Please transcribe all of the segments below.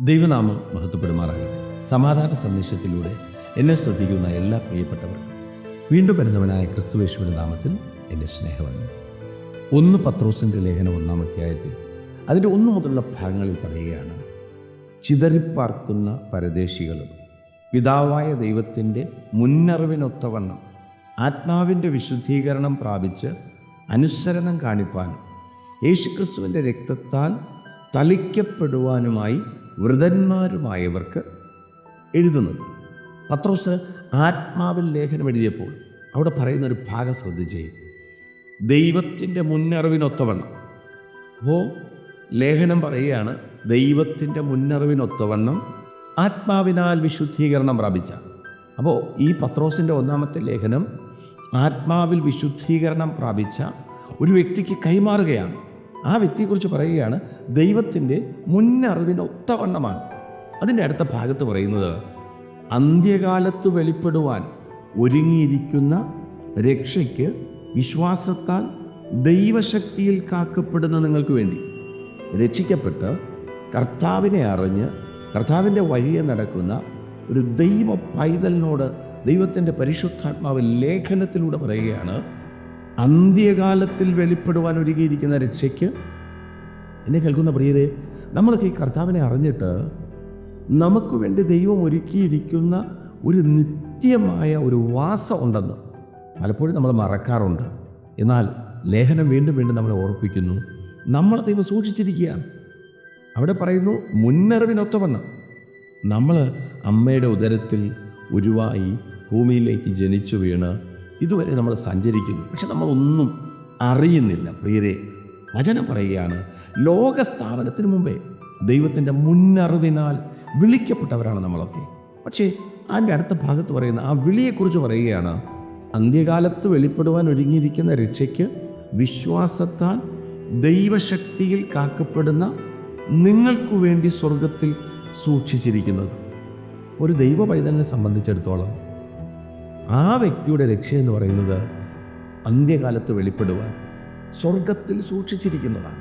ദൈവനാമം മഹത്വപ്പെടുമാറാകട്ടെ. സമാധാന സന്ദേശത്തിലൂടെ എന്നെ ശ്രദ്ധിക്കുന്ന എല്ലാ പ്രിയപ്പെട്ടവർക്കും വീണ്ടും വരുന്നവനായ ക്രിസ്തുവേശുവിന്റെ നാമത്തിൽ എന്റെ സ്നേഹവന്ദനം. ഒന്ന് പത്രോസിന്റെ ലേഖനം ഒന്നാം അധ്യായത്തിൽ അതിന്റെ ഒന്നു മുതലുള്ള ഭാഗങ്ങളിൽ പറയുകയാണ് ചിതറിപ്പാർക്കുന്ന പരദേശികളും പിതാവായ ദൈവത്തിന്റെ മുന്നറിവിനൊത്തവണ്ണം ആത്മാവിന്റെ വിശുദ്ധീകരണം പ്രാപിച്ച് അനുസരണം കാണിപ്പാനും യേശുക്രിസ്തുവിന്റെ രക്തത്താൽ തളിക്കപ്പെടുവാനുമായി വൃതന്മാരുമായവർക്ക് എഴുതുന്നത്. പത്രോസ് ആത്മാവിൽ ലേഖനം എഴുതിയപ്പോൾ അവിടെ പറയുന്ന ഒരു ഭാഗം ശ്രദ്ധിച്ചേ. ദൈവത്തിന്റെ മുന്നറിവിനൊത്തവണ്ണം. അപ്പോൾ ലേഖനം പറയുകയാണ് ദൈവത്തിന്റെ മുന്നറിവിനൊത്തവണ്ണം ആത്മാവിനാൽ വിശുദ്ധീകരണം പ്രാപിച്ച. അപ്പോൾ ഈ പത്രോസിന്റെ ഒന്നാമത്തെ ലേഖനം ആത്മാവിൽ വിശുദ്ധീകരണം പ്രാപിച്ച ഒരു വ്യക്തിക്ക് കൈമാറുകയാണ്. ആ വ്യക്തിയെക്കുറിച്ച് പറയുകയാണ് ദൈവത്തിന്റെ മുന്നറിവിനൊത്തവണ്ണമാണ് അതിന്റെ അടുത്ത ഭാഗത്ത് പറയുന്നത് അന്ത്യകാലത്ത് വെളിപ്പെടുവാൻ ഒരുങ്ങിയിരിക്കുന്ന രക്ഷയ്ക്ക് വിശ്വാസത്താൽ ദൈവശക്തിയിൽ കാക്കപ്പെടുന്ന നിങ്ങൾക്ക് വേണ്ടി രക്ഷിക്കപ്പെട്ട് കർത്താവിനെ അറിഞ്ഞ് കർത്താവിന്റെ വഴിയെ നടക്കുന്ന ഒരു ദൈവ പൈതലിനോട് ദൈവത്തിന്റെ പരിശുദ്ധാത്മാവ് ലേഖനത്തിലൂടെ പറയുകയാണ് അന്ത്യകാലത്തിൽ വെളിപ്പെടുവാൻ ഒരുങ്ങിയിരിക്കുന്ന രക്ഷയ്ക്ക് എന്നെ കേൾക്കുന്ന പ്രിയരെ നമ്മളൊക്കെ ഈ കർത്താവിനെ അറിഞ്ഞിട്ട് നമുക്ക് വേണ്ടി ദൈവം ഒരുക്കിയിരിക്കുന്ന ഒരു നിത്യമായ ഒരു വാസം ഉണ്ടെന്ന് പലപ്പോഴും നമ്മൾ മറക്കാറുണ്ട്. എന്നാൽ ലേഖനം വീണ്ടും വീണ്ടും നമ്മളെ ഓർപ്പിക്കുന്നു. നമ്മൾ ദൈവം സൂക്ഷിച്ചിരിക്കുകയാണ്. അവിടെ പറയുന്നു മുന്നറിവിനൊത്തവണ്ണം നമ്മൾ അമ്മയുടെ ഉദരത്തിൽ ഉരുവായി ഭൂമിയിലേക്ക് ജനിച്ചു വീണ് ഇതുവരെ നമ്മൾ സഞ്ചരിക്കുന്നു. പക്ഷെ നമ്മളൊന്നും അറിയുന്നില്ല. പ്രിയരെ വചനം പറയുകയാണ് ലോകസ്ഥാപനത്തിന് മുമ്പേ ദൈവത്തിന്റെ മുന്നറിവിനാൽ വിളിക്കപ്പെട്ടവരാണ് നമ്മളൊക്കെ. പക്ഷേ അതിന്റെ അടുത്ത ഭാഗത്ത് പറയുന്ന ആ വിളിയെക്കുറിച്ച് പറയുകയാണ് അന്ത്യകാലത്ത് വെളിപ്പെടുവാൻ ഒരുങ്ങിയിരിക്കുന്ന രക്ഷയ്ക്ക് വിശ്വാസത്താൽ ദൈവശക്തിയിൽ കാക്കപ്പെടുന്ന നിങ്ങൾക്കു വേണ്ടി സ്വർഗത്തിൽ സൂക്ഷിച്ചിരിക്കുന്നത്. ഒരു ദൈവ പൈതലിനെ സംബന്ധിച്ചിടത്തോളം ആ വ്യക്തിയുടെ രക്ഷ എന്ന് പറയുന്നത് അന്ത്യകാലത്ത് വെളിപ്പെടുവാൻ സ്വർഗത്തിൽ സൂക്ഷിച്ചിരിക്കുന്നതാണ്.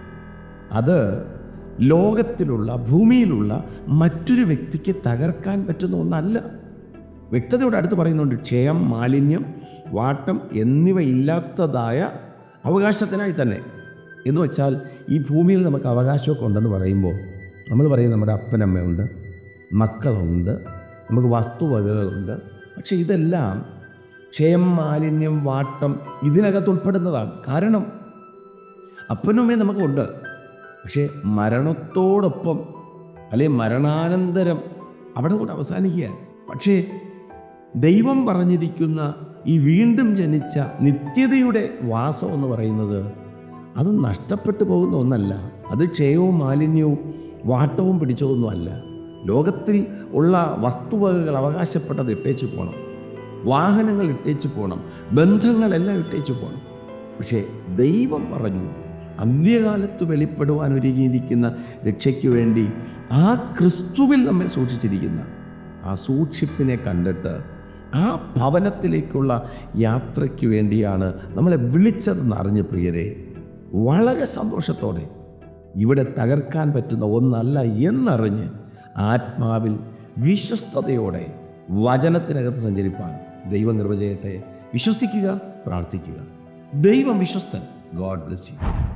അത് ലോകത്തിലുള്ള ഭൂമിയിലുള്ള മറ്റൊരു വ്യക്തിക്ക് തകർക്കാൻ പറ്റുന്ന ഒന്നല്ല. വ്യക്തതയോടെ അടുത്ത് പറയുന്നുണ്ട് ക്ഷയം മാലിന്യം വാട്ടം എന്നിവ ഇല്ലാത്തതായ അവകാശത്തിനായി തന്നെ. എന്ന് വെച്ചാൽ ഈ ഭൂമിയിൽ നമുക്ക് അവകാശമൊക്കെ ഉണ്ടെന്ന് പറയുമ്പോൾ നമ്മൾ പറയും നമ്മുടെ അപ്പനമ്മയുണ്ട് മക്കളുണ്ട് നമുക്ക് വസ്തുവകകളുണ്ട്. പക്ഷേ ഇതെല്ലാം ക്ഷയം മാലിന്യം വാട്ടം ഇതിനകത്ത് ഉൾപ്പെടുന്നതാണ്. കാരണം അപ്പനുമേ നമുക്കുണ്ട്. പക്ഷേ മരണത്തോടൊപ്പം അല്ലെങ്കിൽ മരണാനന്തരം അവിടെ കൂടെ അവസാനിക്കുക പക്ഷേ ദൈവം പറഞ്ഞിരിക്കുന്ന ഈ വീണ്ടും ജനിച്ച നിത്യതയുടെ വാസം എന്ന് പറയുന്നത് അത് നഷ്ടപ്പെട്ടു പോകുന്ന ഒന്നല്ല. അത് ക്ഷയവും മാലിന്യവും വാട്ടവും പിടിച്ചതൊന്നുമല്ല. ലോകത്തിൽ ഉള്ള വസ്തുവകകൾ അവകാശപ്പെട്ടത് എപ്പേച്ചു പോകണം വാഹനങ്ങൾ ഇട്ടേച്ച് പോകണം ബന്ധങ്ങളെല്ലാം ഇട്ടേച്ച് പോകണം പക്ഷേ ദൈവം പറഞ്ഞു അന്ത്യകാലത്ത് വെളിപ്പെടുവാൻ ഒരുങ്ങിയിരിക്കുന്ന രക്ഷയ്ക്ക് വേണ്ടി ആ ക്രിസ്തുവിൽ നമ്മെ സൂക്ഷിച്ചിരിക്കുന്ന ആ സൂക്ഷിപ്പിനെ കണ്ടിട്ട് ആ ഭവനത്തിലേക്കുള്ള യാത്രയ്ക്ക് വേണ്ടിയാണ് നമ്മളെ വിളിച്ചതെന്ന് അറിഞ്ഞ പ്രിയരെ വളരെ സന്തോഷത്തോടെ ഇവിടെ തകർക്കാൻ പറ്റുന്ന ഒന്നല്ല എന്നറിഞ്ഞ് ആത്മാവിൽ വിശ്വസ്തയോടെ വചനത്തിനകത്ത് സഞ്ചരിപ്പാൻ ദൈവം നിർവചയട്ടെ വിശ്വസിക്കുക പ്രാർത്ഥിക്കുക. ദൈവം വിശ്വസ്തൻ. God bless you